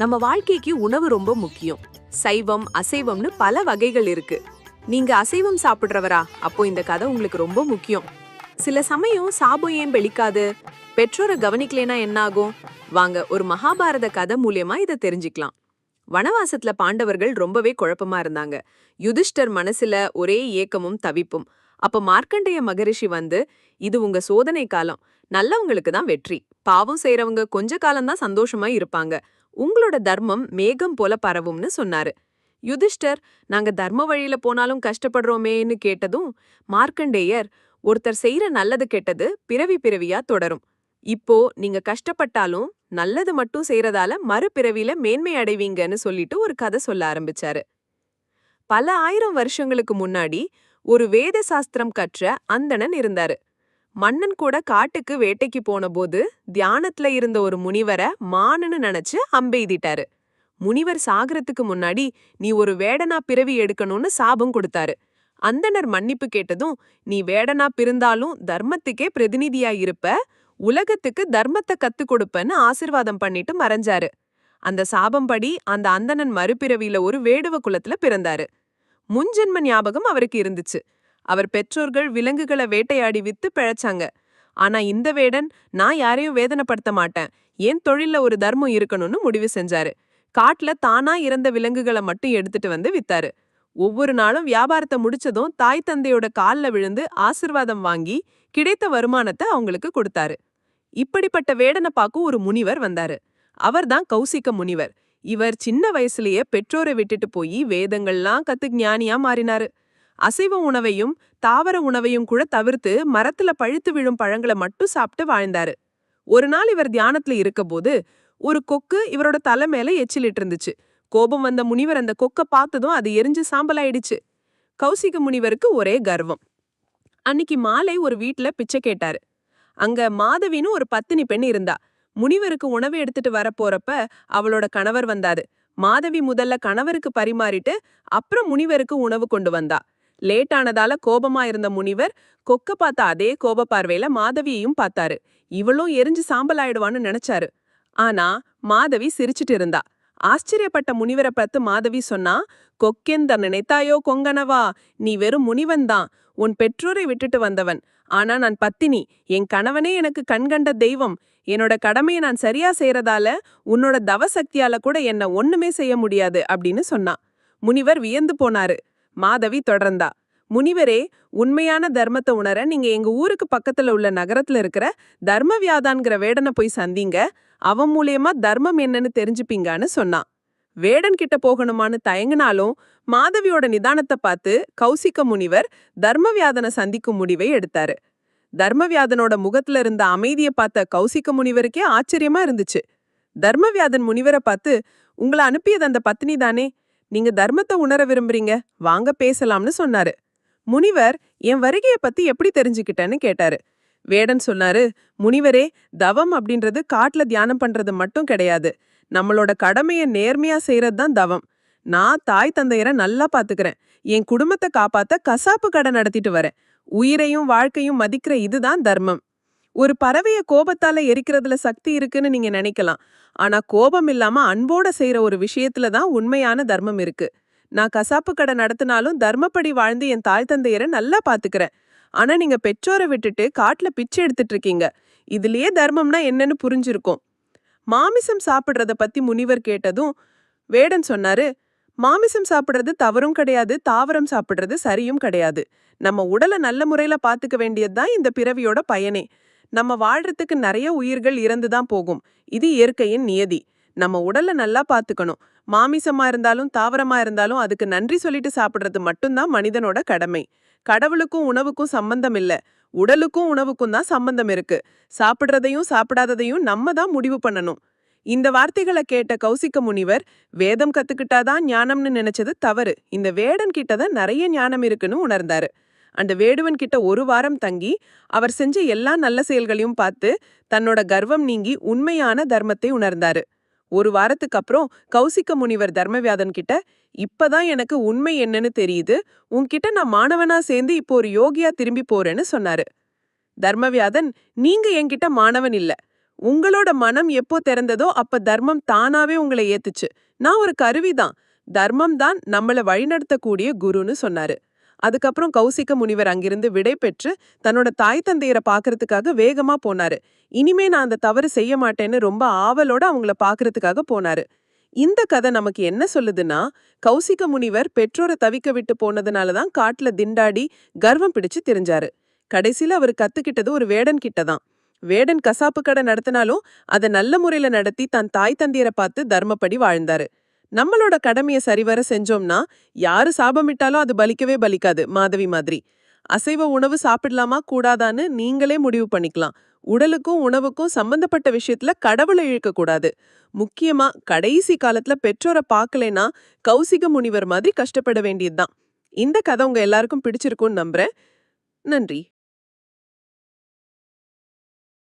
நம்ம வாழ்க்கைக்கு உணவு ரொம்ப முக்கியம். சைவம் அசைவம்னு பல வகைகள் இருக்கு. நீங்க அசைவம் சாப்பிடுறவரா? அப்போ இந்த கதை உங்களுக்கு ரொம்ப முக்கியம். சில சமயம் சாபம் ஏன் வெளிக்காது பெற்றோரை கவனிக்கலைனா என்ன ஆகும் வாங்க ஒரு மகாபாரத கதை மூலியமா இதை தெரிஞ்சுக்கலாம். வனவாசத்துல பாண்டவர்கள் ரொம்பவே குழப்பமா இருந்தாங்க. யுதிஷ்டர் மனசுல ஒரே ஏக்கமும் தவிப்பும். அப்ப மார்க்கண்டேய மகரிஷி வந்து இது உங்க சோதனை காலம். நல்லவங்களுக்கு தான் வெற்றி. பாவம் செய்யறவங்க கொஞ்ச காலம்தான் சந்தோஷமா இருப்பாங்க. உங்களோட தர்மம் மேகம் போல பரவும்னு சொன்னாரு. யுதிஷ்டர் நாங்க தர்ம வழியில போனாலும் கஷ்டப்படுறோமேன்னு கேட்டதும் மார்க்கண்டேயர் ஒருத்தர் செய்யற நல்லது கெட்டது பிறவி பிறவியா தொடரும். இப்போ நீங்க கஷ்டப்பட்டாலும் நல்லது மட்டும் செய்யறதால மறுபிறவில மேன்மை அடைவீங்கன்னு சொல்லிட்டு ஒரு கதை சொல்ல ஆரம்பிச்சாரு. பல ஆயிரம் வருஷங்களுக்கு முன்னாடி ஒரு வேத சாஸ்திரம் கற்ற அந்தணன் இருந்தாரு. மன்னன் கூட காட்டுக்கு வேட்டைக்கு போனபோது தியானத்துல இருந்த ஒரு முனிவரை மானுன்னு நினைச்சு அம்பெய்திட்டாரு. முனிவர் சாகரத்துக்கு முன்னாடி நீ ஒரு வேடனா பிறவி எடுக்கணும்னு சாபம் கொடுத்தாரு. அந்தணர் மன்னிப்பு கேட்டதும் நீ வேடனா பிறந்தாலும் தர்மத்துக்கே பிரதிநிதியா இருப்ப உலகத்துக்கு தர்மத்தை கத்து கொடுப்பன்னு ஆசிர்வாதம் பண்ணிட்டு மறைஞ்சாரு. அந்த சாபம்படி அந்த அந்தணன் மறுபிறவியில ஒரு வேடுவ குலத்துல பிறந்தாரு. முன்ஜென்ம ஞாபகம் அவருக்கு இருந்துச்சு. அவர் பெற்றோர்கள் விலங்குகளை வேட்டையாடி வித்து பிழைச்சாங்க. ஆனா இந்த வேடன் நான் யாரையும் வேதனைப்படுத்த மாட்டேன். ஏன் தொழில்ல ஒரு தர்மம் இருக்கணும்னு முடிவு செஞ்சாரு. காட்டுல தானா இறந்த விலங்குகளை மட்டும் எடுத்துட்டு வந்து வித்தாரு. ஒவ்வொரு நாளும் வியாபாரத்தை முடிச்சதும் தாய் தந்தையோட கால்ல விழுந்து ஆசிர்வாதம் வாங்கி கிடைத்த வருமானத்தை அவங்களுக்கு கொடுத்தாரு. இப்படிப்பட்ட வேடனை பார்க்கும் ஒரு முனிவர் வந்தாரு. அவர்தான் கௌசிக முனிவர். இவர் சின்ன வயசுலயே பெற்றோரை விட்டுட்டு போய் வேதங்கள்லாம் கத்து ஞானியா மாறினாரு. அசைவ உணவையும் தாவர உணவையும் கூட தவிர்த்து மரத்துல பழுத்து விழும் பழங்களை மட்டும் சாப்பிட்டு வாழ்ந்தாரு. ஒரு நாள் இவர் தியானத்துல இருக்கபோது ஒரு கொக்கு இவரோட தலை மேல எச்சிலிட்டு இருந்துச்சு. கோபம் வந்த முனிவர் அந்த கொக்க பார்த்ததும் அது எரிஞ்சு சாம்பலாயிடுச்சு. கௌசிக முனிவருக்கு ஒரே கர்வம். அன்னிக்கு மாலை ஒரு வீட்ல பிச்சை கேட்டாரு. அங்க மாதவின்னு ஒரு பத்தினி பெண் இருந்தா. முனிவருக்கு உணவு எடுத்துட்டு வர போறப்ப அவளோட கணவர் வந்தாரு. மாதவி முதல்ல கணவருக்கு பரிமாறிட்டு அப்புறம் முனிவருக்கு உணவு கொண்டு வந்தா. லேட் ஆனதால கோபமா இருந்த முனிவர் கொக்க பார்த்த அதே கோப பார்வையில மாதவியையும் பார்த்தாரு. இவளும் எரிஞ்சு சாம்பலாயிடுவான்னு நினைச்சாரு. ஆனா மாதவி சிரிச்சிட்டு இருந்தா. ஆச்சரியப்பட்ட முனிவரை பார்த்து மாதவி சொன்னா கொக்கெந்த நினைத்தாயோ கொங்கனவா? நீ வெறும் முனிவன் தான். உன் பெற்றோரை விட்டுட்டு வந்தவன். ஆனா நான் பத்தினி. என் கணவனே எனக்கு கண்கண்ட தெய்வம். என்னோட கடமையை நான் சரியா செய்யறதால உன்னோட தவசக்தியால கூட என்ன ஒண்ணுமே செய்ய முடியாது அப்படின்னு சொன்னா. முனிவர் வியந்து போனாரு. மாதவி தொடர்ந்தா. முனிவரே உண்மையான தர்மத்தை உணர நீங்க எங்க ஊருக்கு பக்கத்துல உள்ள நகரத்துல இருக்கிற தர்மவியாதான்கிற வேடனை போய் சந்திங்க. அவன் மூலியமா தர்மம் என்னன்னு தெரிஞ்சுப்பீங்கன்னு சொன்னான். வேடன் கிட்ட போகணுமான்னு தயங்கினாலும் மாதவியோட நிதானத்தை பார்த்து கௌசிக்க முனிவர் தர்மவியாதனை சந்திக்கும் முடிவை எடுத்தாரு. தர்மவியாதனோட முகத்துல இருந்த அமைதியை பார்த்த கௌசிக்க முனிவருக்கே ஆச்சரியமா இருந்துச்சு. தர்மவியாதன் முனிவரை பார்த்து உங்களை அனுப்பியது அந்த பத்னி தானே? நீங்க தர்மத்தை உணர விரும்புறீங்க வாங்க பேசலாம்னு சொன்னாரு. முனிவர் என் வருகைய பத்தி எப்படி தெரிஞ்சுக்கிட்டேன்னு கேட்டாரு. வேடன் சொன்னாரு முனிவரே தவம் அப்படின்றது காட்டுல தியானம் பண்றது மட்டும் கிடையாது. நம்மளோட கடமைய நேர்மையா செய்யறது தான் தவம். நான் தாய் தந்தையரை நல்லா பாத்துக்கிறேன். என் குடும்பத்தை காப்பாத்த கசாப்பு கடை நடத்திட்டு வரேன். உயிரையும் வாழ்க்கையும் மதிக்கிற இதுதான் தர்மம். ஒரு பறவைய கோபத்தால எரிக்கிறதுல சக்தி இருக்குன்னு நீங்க நினைக்கலாம். ஆனா கோபம் இல்லாம அன்போட செய்யற ஒரு விஷயத்துல தான் உண்மையான தர்மம் இருக்கு. நான் கசாப்பு கடை நடத்தினாலும் தர்மப்படி வாழ்ந்து என் தாய் தந்தையரை நல்லா பாத்துக்கிறேன். ஆனா நீங்க பெற்றோரை விட்டுட்டு காட்டுல பிச்சை எடுத்துட்டு இருக்கீங்க. இதுலயே தர்மம்னா என்னன்னு புரிஞ்சிருக்கும். மாமிசம் சாப்பிடுறத பத்தி முனிவர் கேட்டதும் வேடன் சொன்னாரு மாமிசம் சாப்பிடுறது தவறும் கிடையாது தாவரம் சாப்பிடுறது சரியும் கிடையாது. நம்ம உடலை நல்ல முறையில பாத்துக்க வேண்டியதுதான் இந்த பிறவியோட பயனே. நம்ம வாழ்றதுக்கு நிறைய உயிர்கள் இறந்து தான் போகும். இது இயற்கையின் நியதி. நம்ம உடலை நல்லா பாத்துக்கணும் மாமிசமா இருந்தாலும் தாவரமா இருந்தாலும் அதுக்கு நன்றி சொல்லிட்டு சாப்பிடுறது மட்டும்தான் மனிதனோட கடமை. கடவுளுக்கும் உணவுக்கும் சம்பந்தம் இல்ல. உடலுக்கும் உணவுக்கும் தான் சம்பந்தம் இருக்கு. சாப்பிட்றதையும் சாப்பிடாததையும் நம்ம தான் முடிவு பண்ணணும். இந்த வார்த்தைகளை கேட்ட கௌசிக்க முனிவர் வேதம் கத்துக்கிட்டாதான் ஞானம்னு நினைச்சது தவறு. இந்த வேடன் கிட்டதான் நிறைய ஞானம் இருக்குன்னு உணர்ந்தாரு. அந்த வேடுவன் கிட்ட ஒரு வாரம் தங்கி அவர் செஞ்ச எல்லா நல்ல செயல்களையும் பார்த்து தன்னோட கர்வம் நீங்கி உண்மையான தர்மத்தை உணர்ந்தாரு. ஒரு வாரத்துக்கு அப்புறம் கௌசிக்க முனிவர் தர்மவியாதன் கிட்ட இப்பதான் எனக்கு உண்மை என்னன்னு தெரியுது. உன்கிட்ட நான் மாணவனா சேர்ந்து இப்போ ஒரு யோகியா திரும்பி போறேன்னு சொன்னாரு. தர்மவியாதன் நீங்க என்கிட்ட மாணவன் இல்ல. உங்களோட மனம் எப்போ திறந்ததோ அப்ப தர்மம் தானாவே உங்களை ஏத்துச்சு. நான் ஒரு கருவிதான். தர்மம் தான் நம்மள வழிநடத்தக்கூடிய குருன்னு சொன்னாரு. அதுக்கப்புறம் கௌசிக முனிவர் அங்கிருந்து விடை பெற்று தன்னோட தாய் தந்தையரை பார்க்கறதுக்காக வேகமா போனாரு. இனிமே நான் அந்த தவறு செய்ய மாட்டேன்னு ரொம்ப ஆவலோட அவங்கள பார்க்கறதுக்காக போனாரு. இந்த கதை நமக்கு என்ன சொல்லுதுன்னா கௌசிக முனிவர் பெற்றோரை தவிக்க விட்டு போனதுனால தான் காட்டுல திண்டாடி கர்வம் பிடிச்சு தெரிஞ்சாரு. கடைசியில் அவர் கத்துக்கிட்டது ஒரு வேடன் கிட்ட தான். வேடன் கசாப்பு கடை நடத்தினாலும் அதை நல்ல முறையில நடத்தி தன் தாய் தந்தையரை பார்த்து தர்மப்படி வாழ்ந்தாரு. நம்மளோட கடமையை சரிவர செஞ்சோம்னா யாரு சாபமிட்டாலும் அது பலிக்கவே பலிக்காது மாதவி மாதிரி. அசைவ உணவு சாப்பிடலாமா கூடாதான்னு நீங்களே முடிவு பண்ணிக்கலாம். உடலுக்கும் உணவுக்கும் சம்பந்தப்பட்ட விஷயத்துல கடவுளை இழுக்க கூடாது. முக்கியமா கடைசி காலத்துல பெற்றோரை பார்க்கலைன்னா கௌசிக முனிவர் மாதிரி கஷ்டப்பட வேண்டியதுதான். இந்த கதை உங்க எல்லாருக்கும் பிடிச்சிருக்கும்னு நம்புறேன். நன்றி.